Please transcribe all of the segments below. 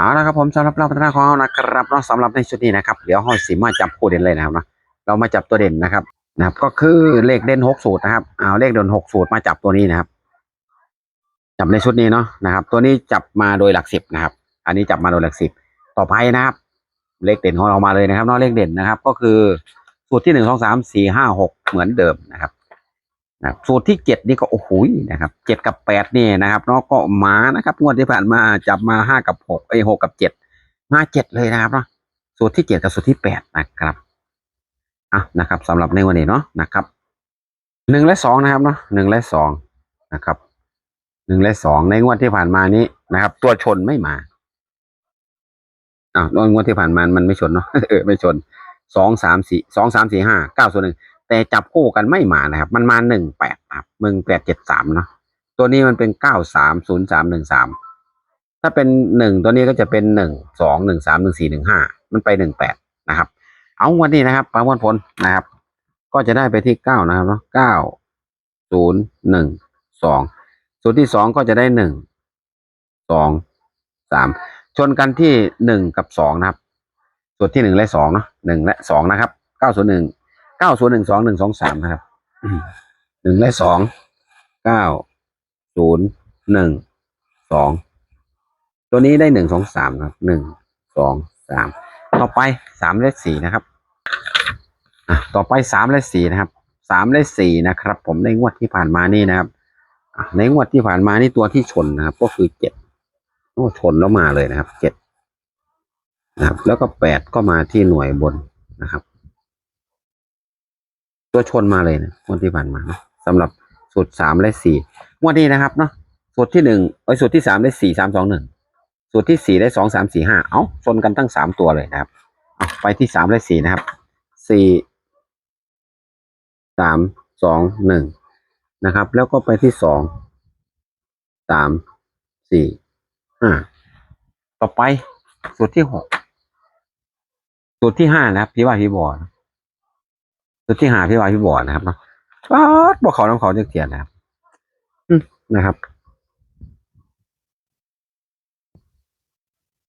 เอาละครับผมสำหรับเราพัฒนาของเรานะครับเนาะสำหรับในชุดนี้นะครับเดี๋ยวห้อยสีมาจับคู่เด่นเลยนะครับเนาะเรามาจับตัวเด่นนะครับนะครับ ก็คือเลขเด่นหกสูตรนะครับเอาเลขเด่นหกสูตรมาจับตัวนี้นะครับ จับในชุดนี้เนาะนะครับ ตัวนี้จับมาโดยหลักสิบนะครับ อันนี้จับมาโดยหลักสิบต่อไปนะครับ เลขเด่นของเรามาเลยนะครับเนาะเลขเด่นนะครับ ก็คือสูตรที่หนึ่งสองสามสี่ห้าหกเหมือนเดิมนะครับ นะสูตรที่เจ็ดนี่ก็โอ้โหนะครับเจ็ดกับแปดนี่นะครับเนาะก็มานะครับงวดที่ผ่านมาจับมาห้ากับหกไอ้หกกับเจ็ดมาเจ็ดเลยนะครับเนาะสูตรที่เจ็ดกับสูตรที่แปดนะครับอะนะครับสำหรับในวันนี้เนาะนะครับหนึ่งและสองนะครับเนาะหนึ่งและสองนะครับหนึ่งและสองในงวดที่ผ่านมานี้นะครับ ตัวชนไม่มาอ่าโดนงวดที่ผ่านมามันไม่ชนเนาะเออไม่ชนสองสามสี่สองสามสี่ห้าเก้าส่วนหนึ่ง แต่จับคู่กันไม่มานะครับ มันมาหนึ่งแปดครับมึงแปดเจ็ดสามเนาะตัวนี้มันเป็นเก้าสามศูนย์สามหนึ่งสามถ้าเป็นหนึ่งตัวนี้ก็จะเป็นหนึ่งสองหนึ่งสามหนึ่งสี่หนึ่งห้ามันไปหนึ่งแปดนะครับ เอาวันนี้นะครับประมวลผลนะครับ ก็จะได้ไปที่เก้านะครับเนาะเก้าศูนย์หนึ่งสองส่วนที่สองก็จะได้หนึ่งสองสามชนกันที่หนึ่งกับสองนะครับส่วนที่หนึ่งและสองเนาะหนึ่งและสองนะครับเก้าส่วนหนึ่ง เก้าส่วนหนึ่งสองหนึ่งสองสามนะครับหนึ่งและสองเก้าศูนย์หนึ่งสองตัวนี้ได้หนึ่งสองสามครับหนึ่งสองสามต่อไปสามและสี่นะครับอะต่อไปสามและสี่นะครับสามและสี่นะครับ ผมในงวดที่ผ่านมานี่นะครับในงวดที่ผ่านมานี่ตัวที่ชนนะครับ ก็คือเจ็ดโอ้ชนแล้วมาเลยนะครับเจ็ดนะครับ แล้วก็แปดก็มาที่หน่วยบนนะครับ ตัวชนมาเลยนะงวดที่ผ่านมานะสำหรับสูตรสามและสี่งวดนี้นะครับเนาะสูตรที่หนึ่งไอ้สูตรที่สามได้สี่สามสองหนึ่งสูตรที่สี่ได้สองสามสี่ห้าเอ้าชนกันตั้งสามตัวเลยนะครับไปที่สามและสี่นะครับสี่สามสองหนึ่งนะครับ แล้วก็ไปที่สองสามสี่อ่าต่อไปสูตรที่หกสูตรที่ห้านะครับพี่ว่าพี่บอนะ สูตรที่ห้าพี่ว่าพี่บอนะครับเนาะป๊าดบอกเขาน้ำเขาจะเกียนนะครับอืมนะครับ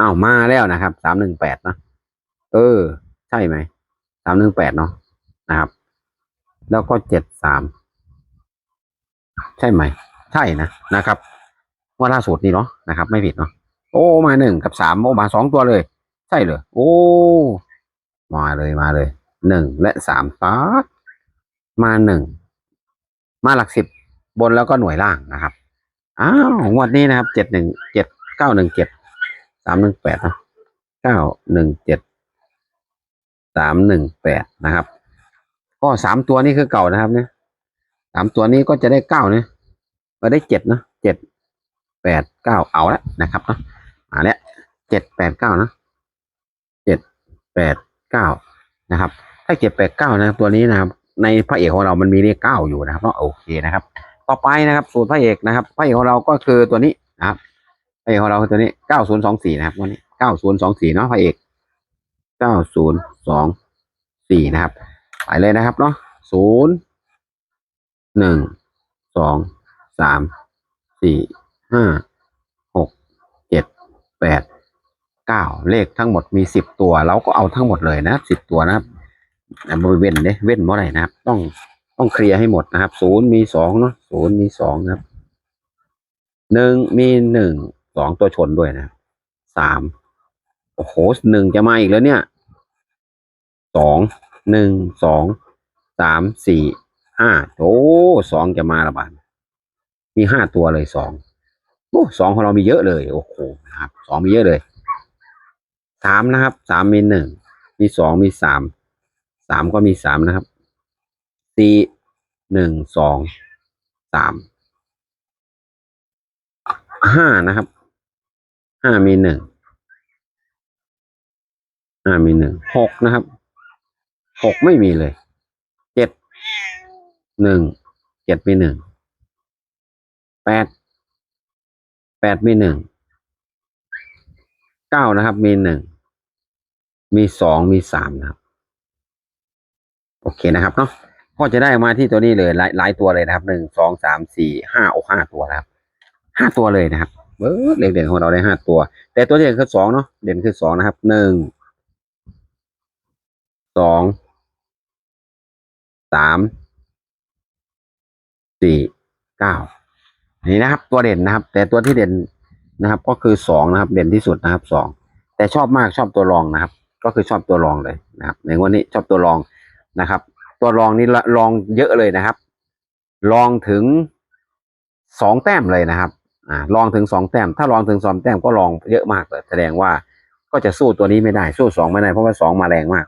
อ้าวมาแล้วนะครับสามหนึ่งแปดเนาะเออ ใช่ไหมสามหนึ่งแปดเนาะนะครับ แล้วก็เจ็ดสามใช่ไหม ใช่นะนะครับ ว่าล่าสุดนี่เนาะนะครับ ไม่ผิดเนาะโอ้มาหนึ่งกับสามโอ้มาสองตัวเลย ใช่เลยโอ้ มาเลยมาเลย หนึ่งและสามฟาดมาหนึ่งมาหลักสิบบนแล้วก็หน่วยล่างนะครับอ้าวงวดนี้นะครับเจ็ดหนึ่งเจ็ดเก้าหนึ่งเจ็ดสามหนึ่งแปดนะเก้าหนึ่งเจ็ดสามหนึ่งแปดนะครับ ก็สามตัวนี้คือเก่านะครับเนี่ยสามตัวนี้ก็จะได้เก้าเนี่ยก็ได้เจ็ดนะเจ็ดแปดเก้าเอาละนะครับเนาะมาแล้วเจ็ดแปดเก้านะเจ็ดแปดเก้านะครับ ถ้าเจ็ดแปดเก้านะครับตัวนี้นะครับ ในพระเอกของเรามันมีเลขเก้าอยู่นะครับเนาะโอเคนะครับ ต่อไปนะครับสูตรพระเอกนะครับ พระเอกของเราก็คือตัวนี้นะครับพระเอกของเราคือตัวนี้เก้าศูนย์สองสี่นะครับวันนี้เก้าศูนย์สองสี่เนาะพระเอกเก้าศูนย์สองสี่นะครับไปเลยนะครับเนาะศูนย์หนึ่งสองสามสี่ห้าหกเจ็ดแปดเก้าเลขทั้งหมดมีสิบตัว เราก็เอาทั้งหมดเลยนะสิบตัวนะครับ อะบริเวณเนี่ยเว้นเมื่อไรนะครับ ต้องต้องเคลียร์ให้หมดนะครับศูนย์มีสองเนาะศูนย์มีสองนะครับหนึ่งมีหนึ่งสองตัวชนด้วยนะสามโอ้โหหนึ่งจะมาอีกแล้วเนี่ยสองหนึ่งสองสามสี่ห้าโอ้สองจะมาละบาดมีห้าตัวเลยสองโอ้สองของเรามีเยอะเลยโอ้โหนะครับสองมีเยอะเลยสามนะครับสามมีหนึ่งมีสองมีสาม สามก็มีสามนะครับสี่หนึ่งสองสามห้านะครับห้ามีหนึ่งห้ามีหนึ่งหกนะครับหกไม่มีเลยเจ็ดหนึ่งเจ็ดมีหนึ่งแปดแปดมีหนึ่งเก้านะครับ มีหนึ่งมีสองมีสามนะครับ โอเคนะครับเนาะก็จะได้มาที่ตัวนี้เลยหลายหลายตัวเลยนะครับหนึ่งสองสามสี่ห้าโอ้ห้าตัวนะครับห้าตัวเลยนะครับเออเลขเด่นของเราได้ห้าตัว แต่ตัวเด่นคือสองเนาะเด่นคือสองนะครับหนึ่งสองสามสี่เก้านี่นะครับ ตัวเด่นนะครับ แต่ตัวที่เด่นนะครับ ก็คือสองนะครับ เด่นที่สุดนะครับสองแต่ชอบมากชอบตัวรองนะครับ ก็คือชอบตัวรองเลยนะครับ ในวันนี้ชอบตัวรอง นะครับ ตัวรองนี่รองเยอะเลยนะครับลองถึงสองแต้มเลยนะครับอ่าลองถึงสองแต้ม ถ้าลองถึงสองแต้มก็ลองเยอะมากเลยแสดงว่าก็จะสู้ตัวนี้ไม่ได้สู้สองไม่ได้เพราะว่าสองมาแรงมาก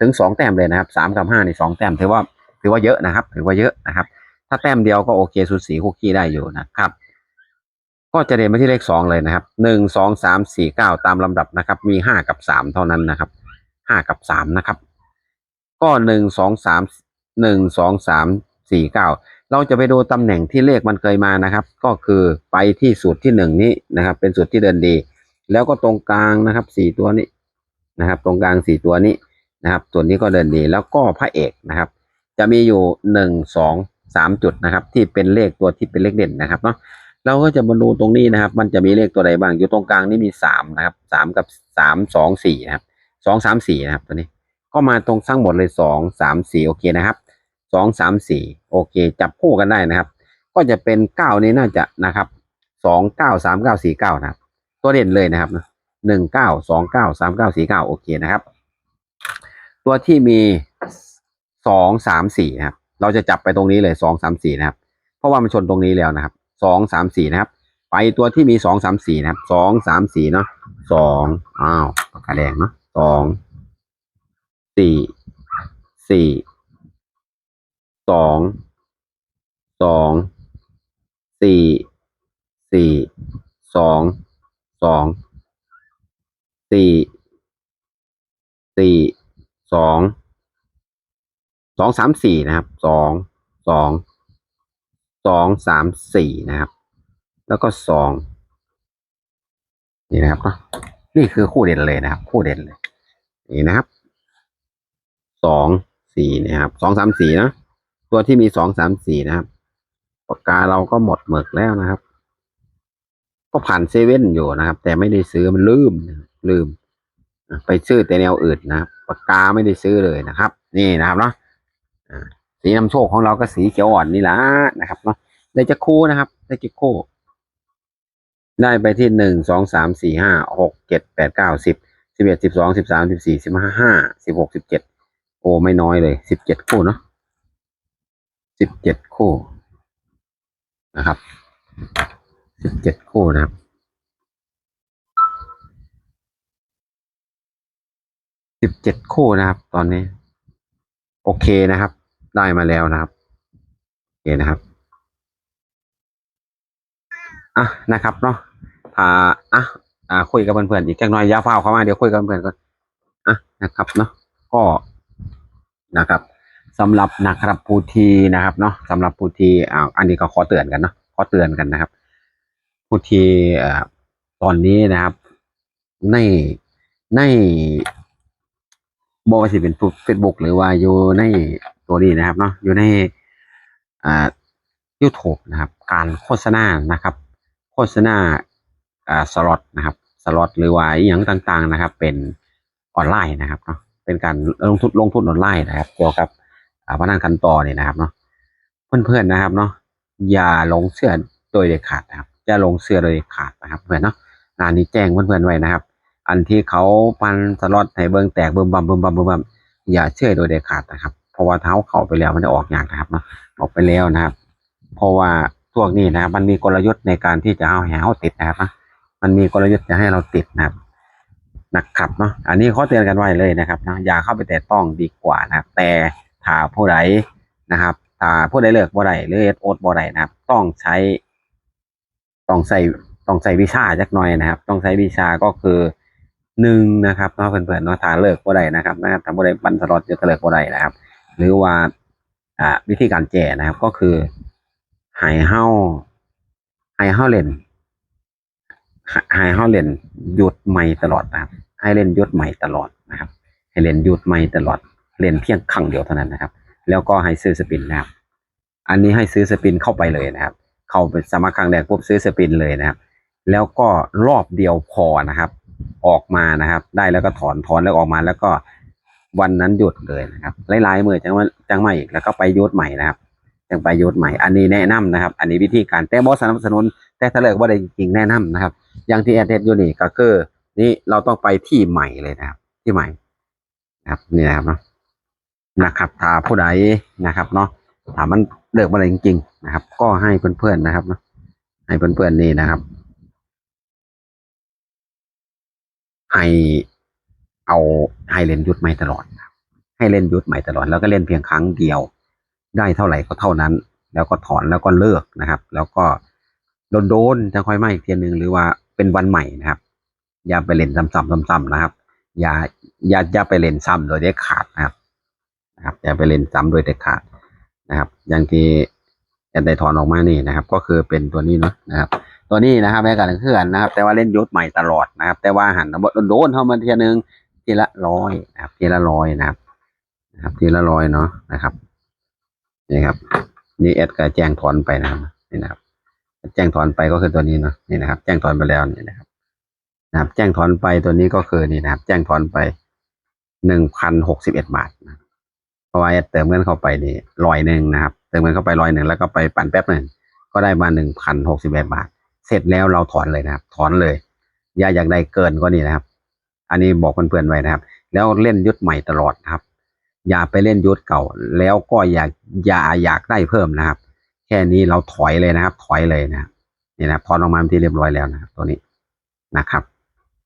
ถึงสองแต้มเลยนะครับสามกับห้าในสองแต้มถือว่าถือว่าเยอะนะครับ ถือว่าเยอะนะครับ ถ้าแต้มเดียวก็โอเคสูสีคุกกี้ได้อยู่นะครับก็จะเด่นไปที่เลขสองเลยนะครับหนึ่งสองสามสี่เก้าตามลำดับนะครับ มีห้ากับสามเท่านั้นนะครับห้ากับสามนะครับ ก็หนึ่งสองสามหนึ่งสองสามสี่เก้าเราจะไปดูตำแหน่งที่เลขมันเคยมานะครับ ก็คือไปที่สูตรที่หนึ่งนี้นะครับ เป็นสูตรที่เดินดี แล้วก็ตรงกลางนะครับสี่ตัวนี้นะครับ ตรงกลางสี่ตัวนี้นะครับ ส่วนนี้ก็เดินดี แล้วก็พระเอกนะครับ จะมีอยู่หนึ่งสองสามจุดนะครับ ที่เป็นเลขตัวที่เป็นเลขเด่นนะครับเนาะเราก็จะมาดูตรงนี้นะครับ มันจะมีเลขตัวใดบ้างอยู่ตรงกลางนี่มีสามนะครับสามกับสามสองสี่นะครับสองสามสี่นะครับตัวนี้ ก็มาตรงทั้งหมดเลยสองสามสี่โอเคนะครับสองสามสี่โอเค จับคู่กันได้นะครับ ก็จะเป็นเก้านี้น่าจะนะครับสองเก้าสามเก้าสี่เก้านะครับ ตัวเด่นเลยนะครับหนึ่งเก้าสองเก้าสามเก้าสี่เก้าโอเคนะครับ ตัวที่มีสองสามสี่นะครับ เราจะจับไปตรงนี้เลยสองสามสี่นะครับ เพราะว่ามันชนตรงนี้แล้วนะครับสองสามสี่นะครับ ไปตัวที่มีสองสามสี่นะครับสองสามสี่เนาะสองอ้าวปากกาแดงเนาะสอง สี่สี่สองสองสี่สี่สองสองสี่สี่สองสองสามสี่นะครับสองสองสองสามสี่นะครับ แล้วก็สองนี่นะครับนี่คือคู่เด่นเลยนะครับ คู่เด่นเลย นี่นะครับ สองสี่นะครับสองสามสี่นะตัวที่มีสองสามสี่นะครับปากกาเราก็หมดหมึกแล้วนะครับ ก็ผ่านเซเว่นอยู่นะครับ แต่ไม่ได้ซื้อมันลืมลืม ไปซื้อแต่แนวอื่นนะปากกาไม่ได้ซื้อเลยนะครับ นี่นะครับเนาะสีนำโชคของเราก็สีเขียวอ่อนนี่แหละนะครับเนาะได้จะคู่นะครับ ได้จะคู่ได้ไปที่หนึ่งสองสามสี่ห้าหกเจ็ดแปดเก้าสิบสิบเอ็ดสิบสองสิบสามสิบสี่สิบห้าห้าสิบหกสิบเจ็ด โอ้ไม่น้อยเลยสิบเจ็ดคู่เนาะสิบเจ็ดคู่นะครับสิบเจ็ดคู่นะครับสิบเจ็ดคู่นะครับ ตอนนี้ โอเคนะครับ ได้มาแล้วนะครับโอเคนะครับอะนะครับเนาะถ้าอะอ่าคุยกับเพื่อนๆอีกจักหน่อยยาฟ้าเข้ามาเดี๋ยวคุยกับเพื่อนก่อนอะนะครับเนาะก็ นะครับสำหรับนะครับผู้ทีนะครับเนาะสำหรับผู้ทีอ่าอันนี้ก็ขอเตือนกันเนาะขอเตือนกันนะครับ ผู้ทีอ่าตอนนี้นะครับ ในในบอกว่าสิเป็นเฟซบุ๊กหรือว่าอยู่ในตัวนี้นะครับเนาะอยู่ในอ่า YouTube นะครับ การโฆษณานะครับ โฆษณาอ่าสล็อตนะครับสล็อตหรือว่าอย่างต่างๆนะครับ เป็นออนไลน์นะครับเนาะ เป็นการลงทุนลงทุนออนไลน์นะครับ เกี่ยวกับพนันกันต่อเนี่ยนะครับเนาะเพื่อนๆนะครับเนาะอย่าลงเชื่อโดยเด็ดขาดนะครับอย่าลงเชื่อโดยเด็ดขาดนะครับเพื่อนเนาะงานนี้แจ้งเพื่อนๆไว้นะครับ อันที่เขาปันสล็อตให้เบิ่งแตกเบิ่มบัมเบิ่มบัมเบิ่มบัมอย่าเชื่อโดยเด็ดขาดนะครับ เพราะว่าเท้าเข้าไปแล้วมันจะออกอยากนะครับเนาะออกไปแล้วนะครับ เพราะว่าพวกนี้นะครับมันมีกลยุทธ์ในการที่จะเอาแหวติดนะครับนะมันมีกลยุทธ์จะให้เราติดนะครับ นะครับเนาะอันนี้เขาเตือนกันไว้เลยนะครับนะอย่าเข้าไปแต่ต้องดีกว่านะครับแต่ถ้าผู้ใดนะครับถ้าผู้ใดเลิกบ่ได้หรือเอ็ดโอดบ่ได้นะครับ ต้องใช้ ต้องใส่ต้องใส่วิชาจักหน่อยนะครับ ต้องใช้วิชาก็คือหนึ่งนะครับเนาะเพื่อนๆเนาะถ้าเลิกบ่ได้นะครับนะครับถ้าบ่ได้ปันสล็อตจะเลิกบ่ได้นะครับ หรือว่าอ่าวิธีการแก้นะครับก็คือให้เฮาให้เฮาเล่น ให้เฮาเล่นหยุดใหม่ตลอดนะครับ ให้เล่นหยุดใหม่ตลอดนะครับ ให้เล่นหยุดใหม่ตลอด เล่นเพียงครั้งเดียวเท่านั้นนะครับ แล้วก็ให้ซื้อสปินนะครับ อันนี้ให้ซื้อสปินเข้าไปเลยนะครับ เข้าไปสมัครครั้งแรกปุ๊บซื้อสปินเลยนะครับ แล้วก็รอบเดียวพอนะครับ ออกมานะครับ ได้แล้วก็ถอนถอนแล้วออกมาแล้วก็วันนั้นหยุดเลยนะครับหลายๆมือจังว่าจังไมาอีกแล้วก็ไปยุดใหม่นะครับจังไปยุดใหม่ อันนี้แนะนำนะครับ อันนี้วิธีการแต่บอสนับสนุนแต่ถ้าเลิกว่าได้จริงแนะนำนะครับ อย่างที่แอดเทสอยู่นี่ก็คือนี่เราต้องไปที่ใหม่เลยนะครับ ที่ใหม่นะครับนี่นะครับเนาะนะครับถ้าผู้ใดนะครับเนาะถ้ามันเลิกมาได้จริงๆนะครับ ก็ให้เพื่อนๆนะครับเนาะให้เพื่อนๆนี่นะครับให้เอาให้เล่นยุดใหม่ตลอดครับให้เล่นยุดใหม่ตลอด แล้วก็เล่นเพียงครั้งเดียว ได้เท่าไหร่ก็เท่านั้น แล้วก็ถอนแล้วก็เลิกนะครับ แล้วก็โดนๆจะค่อยมาอีกทีหนึ่งหรือว่า เป็นวันใหม่นะครับ อย่าไปเล่นซ้ำๆซ้ำๆนะครับ อย่าอย่าอย่าไปเล่นซ้ำโดยเด็ดขาดนะครับนะครับ อย่าไปเล่นซ้ำโดยเด็ดขาดนะครับ อย่างที่แอนได้ถอนออกมานี่นะครับ ก็คือเป็นตัวนี้เนาะนะครับ ตัวนี้นะครับแม่กันเคลื่อนนะครับ แต่ว่าเล่นยศใหม่ตลอดนะครับ แต่ว่าหันโดนเข้ามาทีนึงทีละร้อยนะครับ ทีละร้อยนะครับนะครับ ทีละร้อยเนาะนะครับนี่ครับ นี่แอดก็แจ้งถอนไปนะครับนี่นะครับ แจ้งถอนไปก็คือตัวนี้เนาะนี่นะครับ แจ้งถอนไปแล้วนี่นะครับนะครับ แจ้งถอนไปตัวนี้ก็คือนี่นะครับ แจ้งถอนไปหนึ่งพันหกสิบเอ็ดบาทนะเพราะว่าเติมเงินเข้าไปนี่ร้อยหนึ่งนะครับ เติมเงินเข้าไปร้อยหนึ่งแล้วก็ไปปั่นแป๊บหนึ่งก็ได้มาหนึ่งพันหกสิบเอ็ดบาท เสร็จแล้วเราถอนเลยนะครับ ถอนเลย อย่าอยากได้เกินก็นี่นะครับ อันนี้บอกเพื่อนๆไว้นะครับ แล้วเล่นยุทธใหม่ตลอดนะครับ อย่าไปเล่นยุทธเก่า แล้วก็อย่าอย่าอยากได้เพิ่มนะครับ แค่นี้เราถอยเลยนะครับ ถอยเลยนะครับนี่นะครับถอนออกมาเป็นที่เรียบร้อยแล้วนะครับตัวนี้นะครับ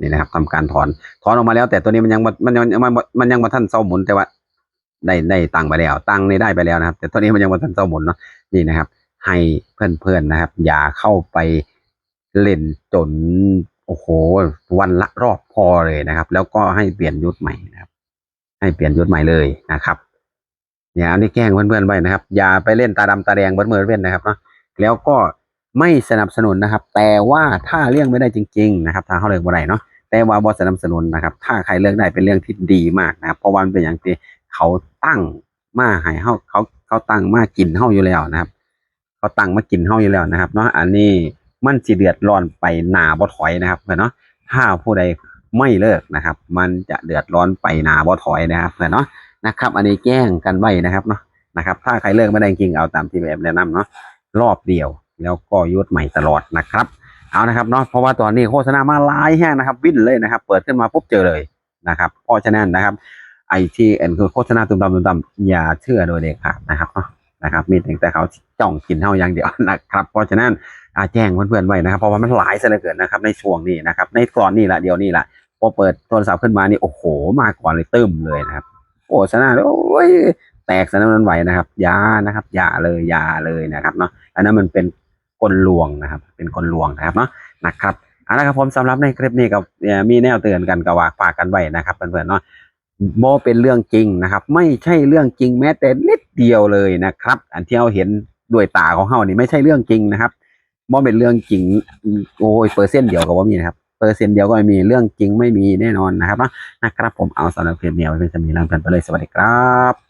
นี่นะครับทำการถอนถอนออกมาแล้ว แต่ตัวนี้มันยังมันยังมันมันยังมาท่านเศร้าหมุนแต่ว่าได้ได้ตังค์ไปแล้ว ตังค์นี่ได้ไปแล้วนะครับ แต่ตัวนี้มันยังมาท่านเศร้าหมุนเนาะนี่นะครับ ให้เพื่อนๆนะครับ อย่าเข้าไปเล่นจนโอ้โห วันละรอบพอเลยนะครับ แล้วก็ให้เปลี่ยนยุทธใหม่นะครับ ให้เปลี่ยนยุทธใหม่เลยนะครับ เนี่ยอันนี้แกล้งเพื่อนๆไว้นะครับ อย่าไปเล่นตาดำตาแดงเบิดมือเพื่อนนะครับเนาะแล้วก็ไม่สนับสนุนนะครับ แต่ว่าถ้าเลี่ยงไม่ได้จริง ๆ นะครับถ้าเขาเลิกบ่ได้เนาะแต่ว่าบอสนับสนุนนะครับ ถ้าใครเลิกได้เป็นเรื่องที่ดีมากนะครับเพราะวันเป็นอย่างที่เขาตั้งมาให้เขาเขาเขาตั้งมากินเฮาอยู่แล้วนะครับ เขาตั้งมากินเฮาอยู่แล้วนะครับเนาะอันนี้มันสิเดือดร้อนไปหนาบ่ถอยนะครับเนาะถ้าผู้ใดไม่เลิกนะครับ มันจะเดือดร้อนไปหนาบ่ถอยนะครับเนาะ นะครับ อันนี้แจ้งกันไว้นะครับเนาะนะครับ ถ้าใครเลิกไม่ได้จริงเอาตามที่แบบแนะนำเนาะรอบเดียวแล้วก็ยุดใหม่ตลอดนะครับเอานะครับเนาะเพราะว่าตอนนี้โฆษณามาหลายแห้งนะครับ วิ่นเลยนะครับ เปิดขึ้นมาปุ๊บเจอเลยนะครับเพราะฉะนั้นนะครับไอที่เอ็นคือโฆษณาตุ่มตำตุ่มตำอย่าเชื่อโดยเด็ดขาดนะครับเนาะนะครับมีแต่เขาจ้องกินเท่าอย่างเดียวนะครับ เพราะฉะนั้นอาแจ้งเพื่อนๆไว้นะครับ เพราะว่ามันหลายเหลือเกินนะครับในช่วงนี้นะครับ ในก่อนนี่แหละเดียวนี่แหละพอเปิดโทรศัพท์ขึ้นมานี่โอ้โหมาก่อนเลยเตึ้มเลยนะครับ โฆษณาโอ้ยแตกสนั่นมันไหวนะครับยานะครับ อย่าเลยอย่าเลยนะครับเนาะอันนั้นมันเป็นกลลวงนะครับ เป็นกลลวงนะครับเนาะนะครับเอาละครับผมสำหรับในคลิปนี้กับมีแนวเตือนกันกับว่าฝากกันไว้นะครับเพื่อนๆเนาะโมเป็นเรื่องจริงนะครับ ไม่ใช่เรื่องจริงแม้แต่นิดเดียวเลยนะครับ อันที่เราเห็นด้วยตาของเขานี่ไม่ใช่เรื่องจริงนะครับโมเป็นเรื่องจริงโอ้ยเปอร์เซ็นต์เดียวกับว่ามีนะครับ เปอร์เซ็นต์เดียวก็ไม่มีเรื่องจริงไม่มีแน่นอนนะครับนะนะครับผมเอาสำหรับคลิปนี้ไว้เป็นสมีรังกันไปเลยสวัสดีครับ